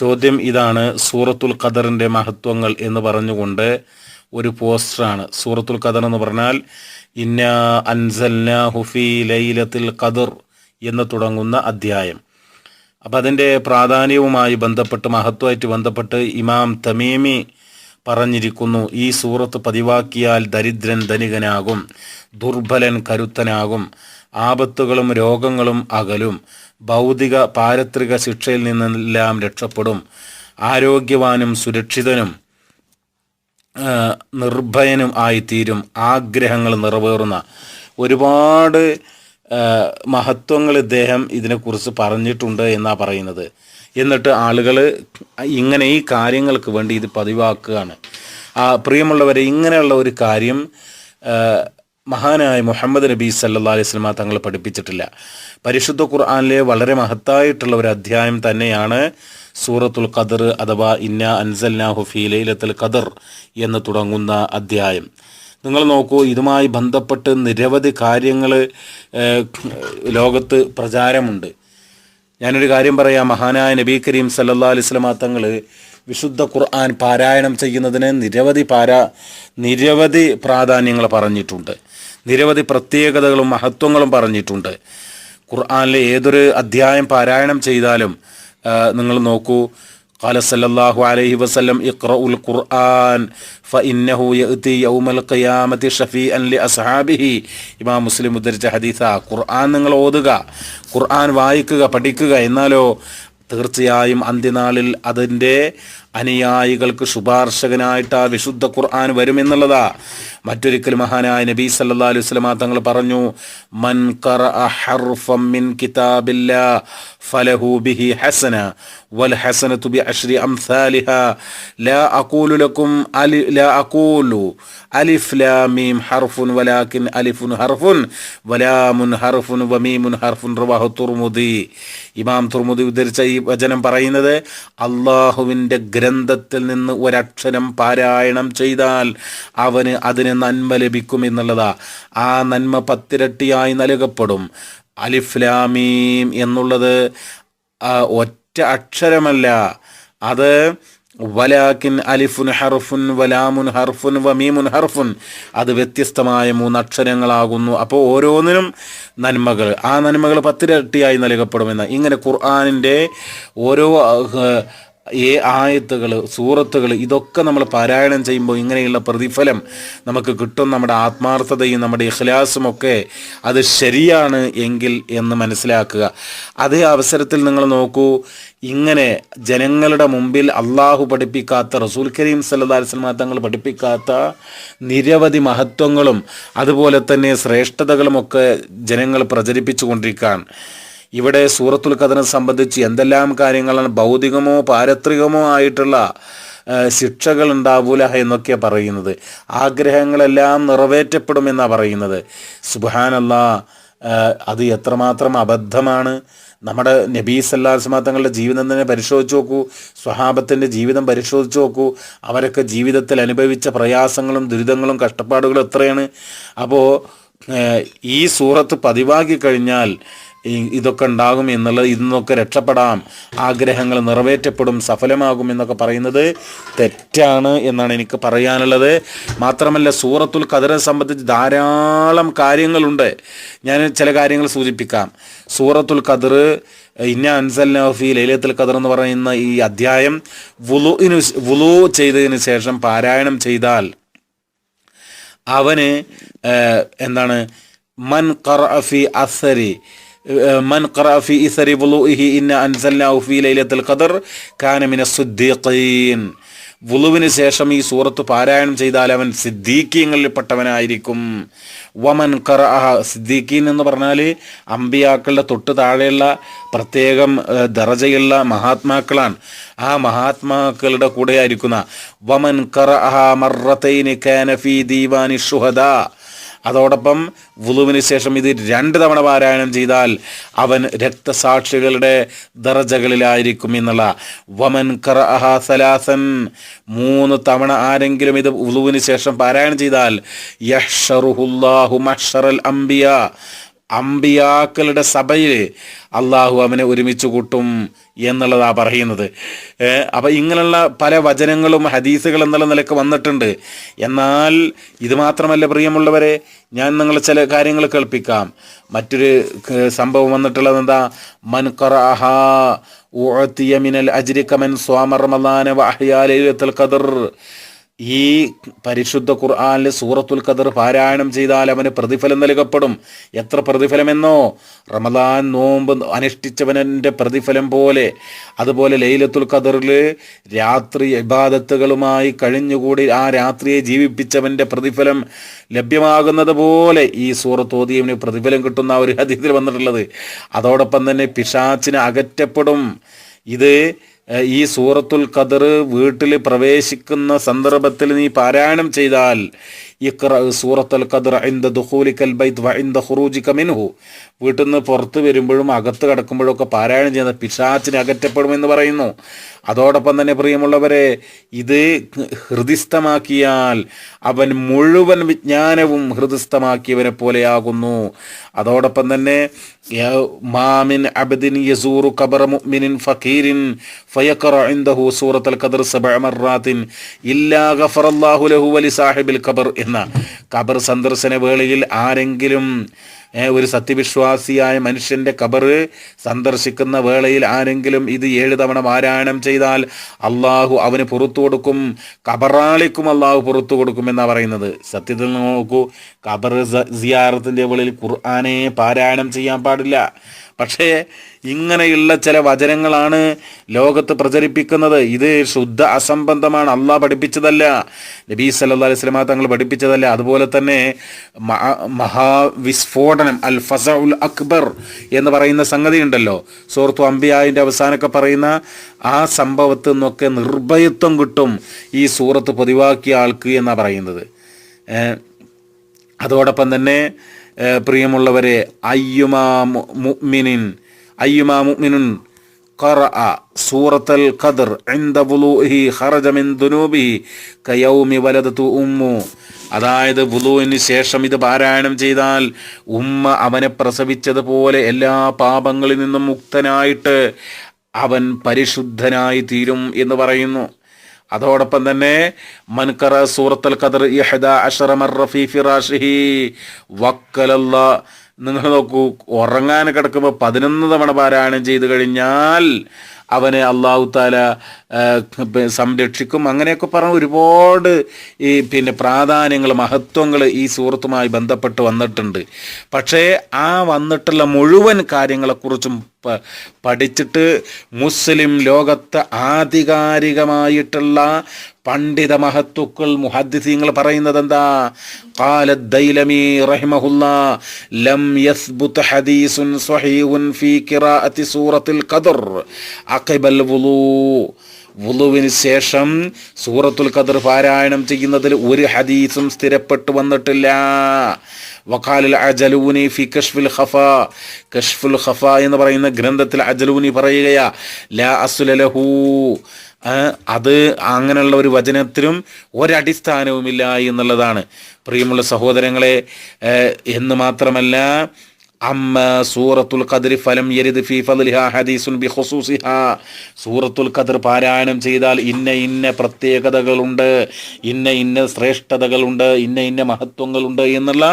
ചോദ്യം ഇതാണ് സൂറത്തുൽ ഖദറിന്റെ മഹത്വങ്ങൾ എന്ന് പറഞ്ഞുകൊണ്ട് ഒരു പോസ്റ്ററാണ്. സൂറത്തുൽ ഖദർ എന്ന് പറഞ്ഞാൽ ഇന്ന അൻസൽന ഹുഫി ലൈലത്തിൽ ഖദർ എന്ന് തുടങ്ങുന്ന അധ്യായം. അപ്പം അതിന്റെ പ്രാധാന്യവുമായി ബന്ധപ്പെട്ട് മഹത്വമായിട്ട് ബന്ധപ്പെട്ട് ഇമാം തമീമി പറഞ്ഞിരിക്കുന്നു ഈ സൂറത്ത് പതിവാക്കിയാൽ ദരിദ്രൻ ധനികനാകും ദുർബലൻ കരുത്തനാകും. ആപത്തുകളും രോഗങ്ങളും അകലും. ഭൗതിക പാരത്രിക ശിക്ഷയിൽ നിന്നെല്ലാം രക്ഷപ്പെടും. ആരോഗ്യവാനും സുരക്ഷിതനും നിർഭയനും ആയിത്തീരും. ആഗ്രഹങ്ങൾ നിറവേറുന്ന ഒരുപാട് മഹത്വങ്ങൾ ഇദ്ദേഹം ഇതിനെക്കുറിച്ച് പറഞ്ഞിട്ടുണ്ട് എന്നാ പറയുന്നത്. എന്നിട്ട് ആളുകൾ ഇങ്ങനെ ഈ കാര്യങ്ങൾക്ക് വേണ്ടി ഇത് പതിവാക്കുകയാണ്. ആ പ്രിയമുള്ളവരെ ഇങ്ങനെയുള്ള ഒരു കാര്യം മഹാനായ മുഹമ്മദ് നബി സല്ലാ അലൈഹി സ്വലമ തങ്ങൾ പഠിപ്പിച്ചിട്ടില്ല. പരിശുദ്ധ ഖുർആാനിലെ വളരെ മഹത്തായിട്ടുള്ള ഒരു അധ്യായം തന്നെയാണ് സൂറത്തുൽ ഖദർ അഥവാ ഇന്ന അൻസൽനാഹു ഫീ ലൈലത്തുൽ ഖദർ എന്ന് തുടങ്ങുന്ന അധ്യായം. നിങ്ങൾ നോക്കൂ ഇതുമായി ബന്ധപ്പെട്ട് നിരവധി കാര്യങ്ങൾ ലോകത്ത് പ്രചാരമുണ്ട്. ഞാനൊരു കാര്യം പറയാം. മഹാനായ നബി കരീം സല്ലാ അലൈഹി സ്വലമാ തങ്ങൾ വിശുദ്ധ ഖുർആൻ പാരായണം ചെയ്യുന്നതിന് നിരവധി പാരാ നിരവധി പ്രാധാന്യങ്ങൾ പറഞ്ഞിട്ടുണ്ട്. നിരവധി പ്രത്യേകതകളും മഹത്വങ്ങളും പറഞ്ഞിട്ടുണ്ട് ഖുർആനിലെ ഏതൊരു അധ്യായം പാരായണം ചെയ്താലും ആ, നിങ്ങൾ നോക്കൂ قال صلى الله عليه وسلم اقرأوا القرآن فإنه يأتي يوم القيامة شفيئا لأصحابه ഇമാം മുസ്ലിം ഉദ്ധരിച്ച ഹദീസ ഖുർആൻ നിങ്ങൾ ഓതുക ഖുർആൻ വായിക്കുക പഠിക്കുക എന്നാലോ തീർച്ചയായും അന്ത്യനാളിൽ അതിൻ്റെ അനുയായികൾക്ക് ശുപാർശകനായിട്ട് ആ വിശുദ്ധ ഖുർആൻ വരുമെന്നുള്ളതാ മറ്റൊരിക്കൽ മഹാനായ നബി സല്ലാ അലൈഹി സ്വലമ തങ്ങൾ പറഞ്ഞു മൻ മിൻ കിതാബില്ലാ ഫലഹു ബിഹി ഹസന വൽ ഹസനതു ബി അശ്രി അംസാലിഹ ലാ അഖൂലു ലക്കും അലി ലാ അഖൂലു അലിഫ് ലാ മീം ഹർഫുൻ വലാകിൻ അലിഫുൻ ഹർഫുൻ വലാമുൻ ഹർഫുൻ വമീമുൻ ഹർഫുൻ തുർമുദി. ഇമാം തുർമുദി ഉദ്ധരിച്ച ഈ വചനം പറയുന്നത് അള്ളാഹുവിന്റെ ഗ്രന്ഥത്തിൽ നിന്ന് ഒരക്ഷരം പാരായണം ചെയ്താൽ അവന് അതിന് നന്മ ലഭിക്കും എന്നുള്ളതാ. ആ നന്മ പത്തിരട്ടിയായി നൽകപ്പെടും. അലിഫ്ലാമീം എന്നുള്ളത് ഒറ്റ അക്ഷരമല്ല. അത് വലാക്കിൻ അലിഫുൻ ഹർഫുൻ വലാമുൻ ഹർഫുൻ വമീമുൻ ഹർഫുൻ. അത് വ്യത്യസ്തമായ മൂന്ന് അക്ഷരങ്ങളാകുന്നു അപ്പോൾ ഓരോന്നിനും നന്മകൾ. ആ നന്മകൾ പത്തിരട്ടിയായി നൽകപ്പെടുമെന്ന്. ഇങ്ങനെ ഖുർആാനിന്റെ ഓരോ ഈ ആയത്തുകൾ സൂറത്തുകൾ ഇതൊക്കെ നമ്മൾ പാരായണം ചെയ്യുമ്പോൾ ഇങ്ങനെയുള്ള പ്രതിഫലം നമുക്ക് കിട്ടും. നമ്മുടെ ആത്മാർത്ഥതയും നമ്മുടെ ഇഖ്ലാസും ഒക്കെ അത് ശരിയാണ് എങ്കിൽ എന്ന് മനസ്സിലാക്കുക. അതേ അവസരത്തിൽ നിങ്ങൾ നോക്കൂ ഇങ്ങനെ ജനങ്ങളുടെ മുമ്പിൽ അള്ളാഹു പഠിപ്പിക്കാത്ത റസൂൽ കരീം സല്ലാ വസ്ലമ തങ്ങൾ പഠിപ്പിക്കാത്ത നിരവധി മഹത്വങ്ങളും അതുപോലെ തന്നെ ശ്രേഷ്ഠതകളുമൊക്കെ ജനങ്ങൾ പ്രചരിപ്പിച്ചു കൊണ്ടിരിക്കുകയാണ് ഇവിടെ സൂറത്തുൽ കഥനെ സംബന്ധിച്ച് എന്തെല്ലാം കാര്യങ്ങളാണ് ഭൗതികമോ പാരത്രികമോ ആയിട്ടുള്ള ശിക്ഷകൾ ഉണ്ടാവൂല എന്നൊക്കെ പറയുന്നത്. ആഗ്രഹങ്ങളെല്ലാം നിറവേറ്റപ്പെടുമെന്നാണ് പറയുന്നത്. സുബാനല്ല അത് എത്രമാത്രം അബദ്ധമാണ്. നമ്മുടെ നബീ സല്ലാസ്മാ തങ്ങളുടെ ജീവിതം തന്നെ പരിശോധിച്ച് നോക്കൂ. സ്വഹാബത്തിന്റെ ജീവിതം പരിശോധിച്ച് നോക്കൂ. അവരൊക്കെ ജീവിതത്തിൽ അനുഭവിച്ച പ്രയാസങ്ങളും ദുരിതങ്ങളും കഷ്ടപ്പാടുകളും എത്രയാണ്. അപ്പോൾ ഈ സൂറത്ത് പതിവാക്കി കഴിഞ്ഞാൽ ഇതൊക്കെ ഉണ്ടാകും എന്നുള്ളത് ഇന്നൊക്കെ രക്ഷപ്പെടാം. ആഗ്രഹങ്ങൾ നിറവേറ്റപ്പെടും സഫലമാകും എന്നൊക്കെ പറയുന്നത് തെറ്റാണ് എന്നാണ് എനിക്ക് പറയാനുള്ളത്. മാത്രമല്ല സൂറത്തുൽ ഖദറെ സംബന്ധിച്ച് ധാരാളം കാര്യങ്ങളുണ്ട്. ഞാൻ ചില കാര്യങ്ങൾ സൂചിപ്പിക്കാം. സൂറത്തുൽ ഖദർ ഇന്ന അൻസൽ നഫി ലൈലത്തുൽ ഖദർ എന്ന് പറയുന്ന ഈ അധ്യായം വുലുവിന് വുലു ചെയ്തതിന് ശേഷം പാരായണം ചെയ്താൽ അവന് എന്താണ്? മൻ കറഫി അസരി മൻ ഖറഅഫി ഇസരി വുളുഇഹി ഇന്ന അൻസൽനാഹു ഫീ ലൈലത്തുൽ ഖദർ കാന മിന സുദ്ദീഖീൻ വുളുവിന് ശേഷം ഈ സൂറത്ത് പാരായണം ചെയ്താൽ അവൻ സിദ്ദീഖീങ്ങളിൽപ്പെട്ടവനായിരിക്കും വമൻ ഖറഅഹ സിദ്ദീഖീൻ എന്ന് പറഞ്ഞാൽ അമ്പിയാക്കളുടെ തൊട്ട് താഴെയുള്ള പ്രത്യേകം ദറജയുള്ള മഹാത്മാക്കളാണ്. ആ മഹാത്മാക്കളുടെ കൂടെ ആയിരിക്കുന്ന വമൻ കറ മർറത്തൈനി കാന ഫീ ദീവാനി ഷുഹദാ. അതോടൊപ്പം വുളുവിന് ശേഷം ഇത് രണ്ട് തവണ പാരായണം ചെയ്താൽ അവൻ രക്തസാക്ഷികളുടെ ദറജകളിലായിരിക്കും എന്നുള്ള വമൻ സലാസൻ. മൂന്ന് തവണ ആരെങ്കിലും ഇത് വുളുവിന് ശേഷം പാരായണം ചെയ്താൽ യഷറുഹുല്ലാഹു മഷറൽ അംബിയ. അമ്പിയാക്കളുടെ സഭയിൽ അള്ളാഹു അവനെ ഒരുമിച്ച് കൂട്ടും എന്നുള്ളതാണ് പറയുന്നത്. അപ്പോൾ ഇങ്ങനെയുള്ള പല വചനങ്ങളും ഹദീസുകൾ എന്നുള്ള നിലയ്ക്ക് വന്നിട്ടുണ്ട്. എന്നാൽ ഇത് മാത്രമല്ല പ്രിയമുള്ളവരെ ഞാൻ നിങ്ങൾ ചില കാര്യങ്ങൾ കേൾപ്പിക്കാം. മറ്റൊരു സംഭവം വന്നിട്ടുള്ളത് എന്താ? മൻ ഖറഅഹ ഉഅതിയ മിനൽ അജ്രി കമൻ സ്വാമ റമളാന വഅഹ്യാ ലൈലത്തുൽ ഖദർ. ഈ പരിശുദ്ധ ഖുർആാനിൽ സൂറത്തുൽ ഖദർ പാരായണം ചെയ്താൽ അവന് പ്രതിഫലം നൽകപ്പെടും. എത്ര പ്രതിഫലമെന്നോ? റമദാൻ നോമ്പ് അനുഷ്ഠിച്ചവനന്റെ പ്രതിഫലം പോലെ. അതുപോലെ ലൈലത്തുൽ ഖദറിൽ രാത്രി ഇബാദത്തുകളുമായി കഴിഞ്ഞുകൂടി ആ രാത്രിയെ ജീവിപ്പിച്ചവന്റെ പ്രതിഫലം ലഭ്യമാകുന്നത് പോലെ ഈ സൂറത്ത് ഓതിയവന് പ്രതിഫലം കിട്ടുന്ന ഒരു ഹദീസിൽ വന്നിട്ടുള്ളത്. അതോടൊപ്പം തന്നെ പിശാച്ചിന് അകറ്റപ്പെടും. ഇത് ഈ സൂറത്തുൽ ഖദർ വീട്ടിൽ പ്രവേശിക്കുന്ന സന്ദർഭത്തിൽ നീ പാരായണം ചെയ്താൽ ഇഖ്റ സൂറത്തുൽ ഖദർ ഇന്ദ ദുഖൂലിക്കൽ ബൈത്ത് വ ഇന്ദ ഖുറൂജിക മിൻഹു. വീട്ടിൽ നിന്ന് പുറത്ത് വരുമ്പോഴും അകത്ത് കിടക്കുമ്പോഴും ഒക്കെ പാരായണം ചെയ്യുന്ന പിശാച്ചിനെ അകറ്റപ്പെടുമെന്ന് പറയുന്നു. അതോടൊപ്പം തന്നെ പ്രിയമുള്ളവരെ ഇത് ഹൃദിസ്ഥമാക്കിയാൽ അവൻ മുഴുവൻ വിജ്ഞാനവും ഹൃദിസ്ഥമാക്കിയവനെ പോലെയാകുന്നു. അതോടൊപ്പം തന്നെ മാമിൻ അബദിൻ യസൂറു ഖബറ മുഅ്മിനിൻ ഫഖീരിൻ ഫയഖറ ഇൻദഹു സൂറത്തുൽ ഖദർ സബഅ മർറാത്തിൻ ഇല്ലാ ഗഫറല്ലാഹു ലഹു വലി സാഹിബിൽ ഖബർ എന്ന ഖബർ സന്ദർശന വേളയിൽ ആരെങ്കിലും ഒരു സത്യവിശ്വാസിയായ മനുഷ്യന്റെ ഖബർ സന്ദർശിക്കുന്ന വേളയിൽ ആരെങ്കിലും ഇത് ഏഴ് തവണ പാരായണം ചെയ്താൽ അള്ളാഹു അവന് പുറത്തു കൊടുക്കും കബറാളിക്കും അള്ളാഹു പുറത്തു കൊടുക്കും എന്നാ പറയുന്നത്. സത്യത്തിൽ നോക്കൂ കബർ സിയാറത്തിന്റെ വേളയിൽ ഖുർആാനെ പാരായണം ചെയ്യാൻ പാടില്ല. പക്ഷേ ഇങ്ങനെയുള്ള ചില വചനങ്ങളാണ് ലോകത്ത് പ്രചരിപ്പിക്കുന്നത്. ഇത് ശുദ്ധ അസംബന്ധമാണ്. അള്ളാ പഠിപ്പിച്ചതല്ല. നബീ സല്ലാ അലൈഹി തങ്ങൾ പഠിപ്പിച്ചതല്ല. അതുപോലെ തന്നെ മഹാവിസ്ഫോടനം അൽ ഫസ ഉൽ അക്ബർ എന്ന് പറയുന്ന സംഗതി ഉണ്ടല്ലോ. സുഹൃത്തു അംബിയായിന്റെ അവസാനമൊക്കെ പറയുന്ന ആ സംഭവത്തിൽ നിന്നൊക്കെ നിർഭയത്വം കിട്ടും ഈ സൂറത്ത് പതിവാക്കിയ ആൾക്ക് എന്നാണ് പറയുന്നത്. അതോടൊപ്പം തന്നെ പ്രിയമുള്ളവരെ അയ്യുമാ മുഅ്മിനിൻ അയ്യുമാ മുഅ്മിനുൻ ഖറഅ സൂറത്തൽ ഖദർ ഇൻദ വുലൂഹി ഖറജ മിൻ ദുനൂബിഹി കയൗമി വലദതു ഉമ്മു. അതായത് വുലൂവിന് ശേഷം ഇത് പാരായണം ചെയ്താൽ ഉമ്മ അവനെ പ്രസവിച്ചതുപോലെ എല്ലാ പാപങ്ങളിൽ നിന്നും മുക്തനായിട്ട് അവൻ പരിശുദ്ധനായി തീരും എന്ന് പറയുന്നു. അതോടൊപ്പം തന്നെ മൻകറ സൂറത്തൽ ഖദർ ഇഹദ അഷറ മർറ ഫീ ഫിറാഷിഹി വക്കലല്ല. നിങ്ങൾ നോക്കൂ ഉറങ്ങാൻ കിടക്കുമ്പോൾ പതിനൊന്ന് തവണ പാരായണം ചെയ്തു കഴിഞ്ഞാൽ അവനെ അള്ളാഹു താല സംരക്ഷിക്കും. അങ്ങനെയൊക്കെ പറഞ്ഞ ഒരുപാട് ഈ പിന്നെ പ്രാധാന്യങ്ങൾ മഹത്വങ്ങൾ ഈ സുഹൃത്തുമായി ബന്ധപ്പെട്ട് വന്നിട്ടുണ്ട്. പക്ഷേ ആ വന്നിട്ടുള്ള മുഴുവൻ കാര്യങ്ങളെക്കുറിച്ചും പഠിച്ചിട്ട് മുസ്ലിം ലോകത്ത് ആധികാരികമായിട്ടുള്ള പണ്ഡിത മഹത്തുക്കൾ മുഹദ്ദിസീങ്ങൾ പറയുന്നത് എന്താ قال الديلمي رحمه الله لم يثبت حديث صحيح في قراءة سورة القدر عقب الوضوء വുളുവിന് ശേഷം സൂറത്തുൽ ഖദർ പാരായണം ചെയ്യുന്നതിൽ ഒരു ഹദീസും സ്ഥിരപ്പെട്ടു വന്നിട്ടില്ല വഖാലിൽ അജലൂനി ഫി കഷ്ഫുൽ ഖഫ കഷ്ഫുൽ ഖഫ എന്ന് പറയുന്ന ഗ്രന്ഥത്തിൽ അജലൂനി പറയുകയാ ലാ അസുലലഹു ആ, അത് അങ്ങനെയുള്ള ഒരു വചനത്തിനും ഒരടിസ്ഥാനവുമില്ല എന്നുള്ളതാണ്. പ്രിയമുള്ള സഹോദരങ്ങളെ എന്ന് മാത്രമല്ല അമ്മ സൂറത്തുൽ ഖദർ ഫലം യരിദ് ഫി ഫദ്ലിഹ ഹദീസുൻ ബി സൂറത്തുൽ ഖദർ പാരായണം ചെയ്താൽ ഇന്ന ഇന്ന പ്രത്യേകതകളുണ്ട് ഇന്ന ഇന്ന ശ്രേഷ്ഠതകളുണ്ട് ഇന്ന ഇന്ന മഹത്വങ്ങളുണ്ട് എന്നുള്ള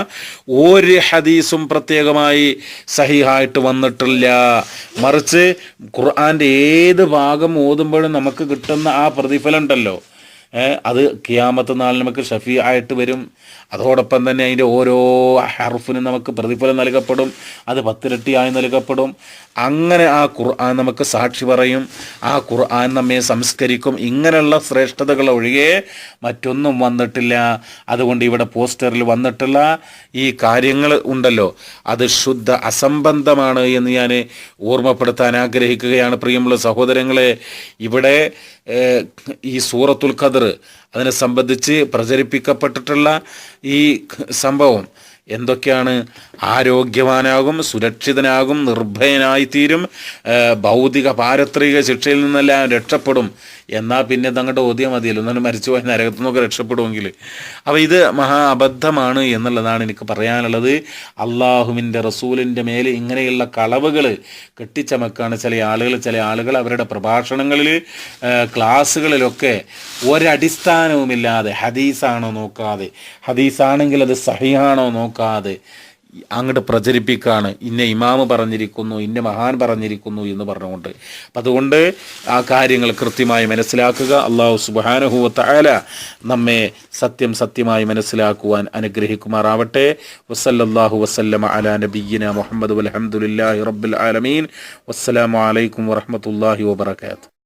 ഒരു ഹദീസും പ്രത്യേകമായി സഹിഹായിട്ട് വന്നിട്ടില്ല. മറിച്ച് ഖുർആന്റെ ഏത് ഭാഗം ഓതുമ്പോഴും നമുക്ക് കിട്ടുന്ന ആ പ്രതിഫലം ഉണ്ടല്ലോ. അത് കിയാമത്ത് നാളിൽ നമുക്ക് ഷഫീ ആയിട്ട് വരും. അതോടൊപ്പം തന്നെ അതിന്റെ ഓരോ ഹർഫിനും നമുക്ക് പ്രതിഫലം നൽകപ്പെടും. അത് പത്തിരട്ടിയായി നൽകപ്പെടും. അങ്ങനെ ആ ഖുർആൻ നമുക്ക് സാക്ഷി പറയും. ആ ഖുർആൻ നമ്മെ സംസ്കരിക്കും. ഇങ്ങനെയുള്ള ശ്രേഷ്ഠതകൾ ഒഴികെ മറ്റൊന്നും വന്നിട്ടില്ല. അതുകൊണ്ട് ഇവിടെ പോസ്റ്ററിൽ വന്നിട്ടുള്ള ഈ കാര്യങ്ങൾ ഉണ്ടല്ലോ. അത് ശുദ്ധ അസംബന്ധമാണ് എന്ന് ഞാൻ ഓർമ്മപ്പെടുത്താൻ ആഗ്രഹിക്കുകയാണ് പ്രിയമുള്ള സഹോദരങ്ങളെ. ഇവിടെ ഈ സൂറത്തുൽ ഖദർ അതിനെ സംബന്ധിച്ച് പ്രചരിപ്പിക്കപ്പെട്ടിട്ടുള്ള ഈ സംഭവം എന്തൊക്കെയാണ്? ആരോഗ്യവാനാകും സുരക്ഷിതനാകും നിർഭയനായിത്തീരും ഭൗതിക പാരത്രിക ശിക്ഷയിൽ നിന്നെല്ലാം രക്ഷപ്പെടും എന്നാൽ പിന്നെ തങ്ങളുടെ ഓദ്യം മതിയല്ലോ. എന്നാലും മരിച്ചു പോയ നരകത്തു നിന്നൊക്കെ രക്ഷപ്പെടുമെങ്കിൽ. അപ്പോൾ ഇത് മഹാ അബദ്ധമാണ് എന്നുള്ളതാണ് എനിക്ക് പറയാനുള്ളത്. അള്ളാഹുവിന്റെ റസൂലിന്റെ മേൽ ഇങ്ങനെയുള്ള കളവുകൾ കെട്ടിച്ചമക്കാണ് ചില ആളുകൾ. ചില ആളുകൾ അവരുടെ പ്രഭാഷണങ്ങളിൽ ക്ലാസ്സുകളിലൊക്കെ ഒരടിസ്ഥാനവുമില്ലാതെ ഹദീസാണോ നോക്കാതെ ഹദീസാണെങ്കിൽ അത് സഹിയാണോ നോക്കാതെ അങ്ങോട്ട് പ്രചരിപ്പിക്കുകയാണ് ഇന്ന ഇമാമ് പറഞ്ഞിരിക്കുന്നു ഇന്ന മഹാൻ പറഞ്ഞിരിക്കുന്നു എന്ന് പറഞ്ഞുകൊണ്ട്. അപ്പം അതുകൊണ്ട് ആ കാര്യങ്ങൾ കൃത്യമായി മനസ്സിലാക്കുക. അള്ളാഹു സുബാനഹുവ തആല നമ്മെ സത്യം സത്യമായി മനസ്സിലാക്കുവാൻ അനുഗ്രഹിക്കുമാറാവട്ടെ. വസല്ലല്ലാഹു വസല്ലമ അല നബീന മുഹമ്മദ് അലഹമുല്ലാഹി റബ്ബുൽ ആലമീൻ. വസ്സലാമലൈക്കും വറഹ്മത്തുള്ളാഹി വബറകാതുഹു.